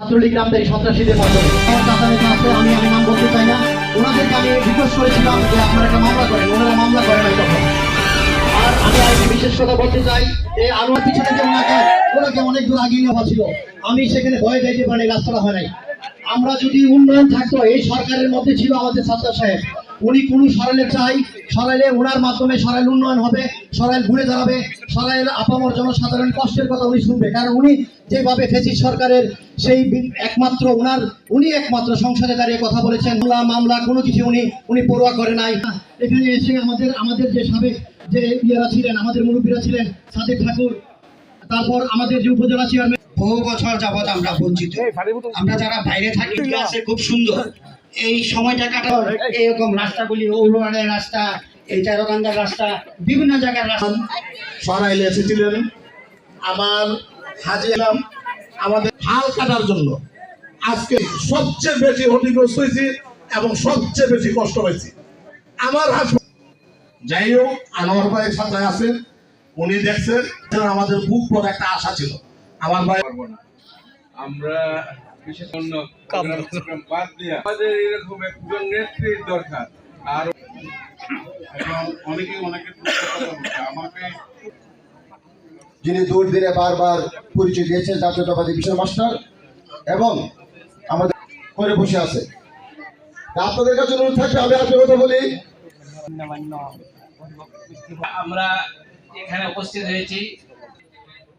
ছাত্রলীগ সন্ত্রাসীদের আমি আমি নাম বলতে চাই না। ওনাদেরকে আমি রিকোয়েস্ট করেছিলাম যে আপনারা একটা মামলা করেন, ওনারা মামলা করেন ওনাকে অনেক দূর আমি সেখানে ভয়ে যাইতে পারি রাস্তাটা হয় নাই। আমরা যদি উন্নয়ন থাকতো, এই সরকারের মধ্যে ছিল আমাদের ছাত্র সাহেব। উনি কোন সরাইলে চাই সরাইলে ওনার মাধ্যমে সরাইল উন্নয়ন হবে সরাইল ঘুরে দাঁড়াবে সরাইল আপামর জনসাধারণ কষ্টের কথা উনি শুনবে। কারণ উনি যেভাবে ফেসিস সরকারের সেই একমাত্র ওনার উনি একমাত্র সংসদে দাঁড়িয়ে কথা বলেছেন। মামলা মামলা কোনো কিছু উনি উনি পড়ুয়া করে নাই। এখানে এসে আমাদের আমাদের যে সাবেক যে ইয়েরা ছিলেন আমাদের মুরব্বীরা ছিলেন সাদেক ঠাকুর তারপর আমাদের যে উপজেলা চেয়ারম্যান বহু বছর যাবত আমরা বঞ্চিত। আমরা যারা বাইরে থাকি খুব সুন্দর। এই সময়টা কাটা এরকম রাস্তাগুলি ঔরওয়ানের রাস্তা এই তেরোকান্দার রাস্তা বিভিন্ন জায়গার রাস্তা। সরাইলে এসেছিলেন আবার হাজি এলাম আমাদের হাল কাটার জন্য। আজকে সবচেয়ে বেশি ক্ষতিগ্রস্ত হয়েছি এবং সবচেয়ে বেশি কষ্ট হয়েছি। আমার হাসপাতাল যাই হোক আনোয়ার ভাই সাথে আছে। উনি দেখছেন আমাদের বুক পর একটা আশা ছিল। আমার ভাই আমরা বিশেষ অন্য প্রোগ্রাম প্রোগ্রাম বাদ দিয়ে আমাদের এরকম একজন নেত্রীর দরকার। আর এবং অনেকে অনেকে আমাকে যিনি দুর্দিনে বারবার পরিচয় দিয়েছেন জাতীয়তাবাদী বিশাল মাস্টার এবং আমাদের করে বসে আছে। আপনাদের কাছে অনুরোধ থাকবে আমি আপনার কথা বলি। আমরা এখানে উপস্থিত হয়েছি।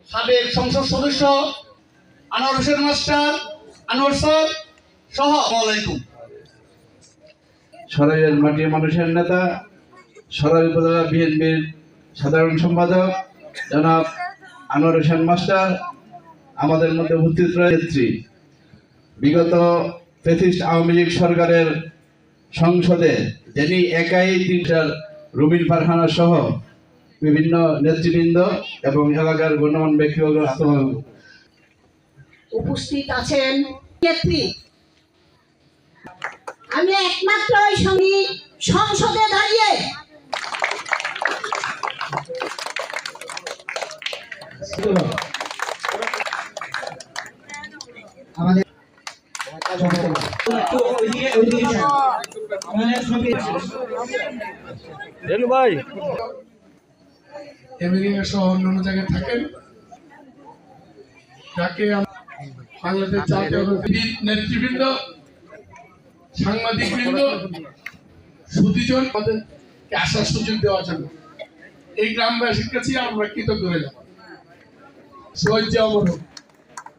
সাবেক সংসদ সদস্য আনোয়ার হোসেন মাস্টার মাটির মানুষের নেতা সরাইল উপজেলা বিএনপির সাধারণ সম্পাদক, জনাব আনোয়ার হোসেন মাস্টার, আমাদের মধ্যে উপস্থিত রয়েছে বিগত ফেসিস্ট আওয়ামী লীগ সরকারের সংসদে যিনি একাই তিনটার রুবিন ফারহানা সহ বিভিন্ন নেতৃবৃন্দ এবং এলাকার গণ্যমান ব্যক্তিবর্গ উপস্থিত আছেন নেত্রী। আমি একমাত্র এই সঙ্গী সংসদে দাঁড়িয়ে আমেরিকা সহ অন্যান্য জায়গায় থাকেন। যাকে বাংলাদেশ জাতীয় নেতৃবৃন্দ সাংবাদিকবৃন্দ সুদীজন আমাদেরকে আসার সুযোগ দেওয়ার জন্য। এই গ্রামবাসীর কাছে আমরা কৃতজ্ঞ হইলাম সহ্য অমর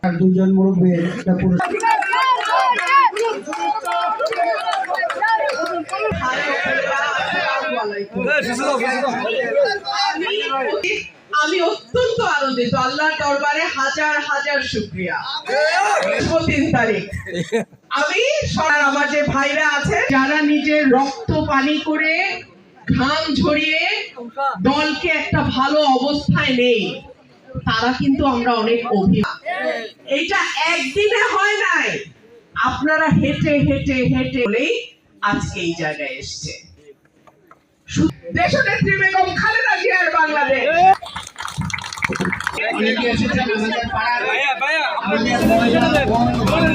আর দুজন মুরব্বী আমি অত্যন্ত আনন্দিত, আল্লাহর দরবারে হাজার হাজার শুক্রিয়া। তিন তারিখ। আমি সবার, আমার যে ভাইরা আছে, যারা নিজের রক্ত পানি করে ঘাম ঝরিয়ে দলকে একটা ভালো অবস্থায় নেই, তারা কিন্তু আমরা অনেক অভিমান। এইটা একদিনে হয় নাই। আপনারা হেঁটে হেঁটে হেঁটে বলেই আজকে এই জায়গায় এসছে। দেশনেত্রী বেগম অনেকে এসেছেন আমাদের পাড়ার আমাদের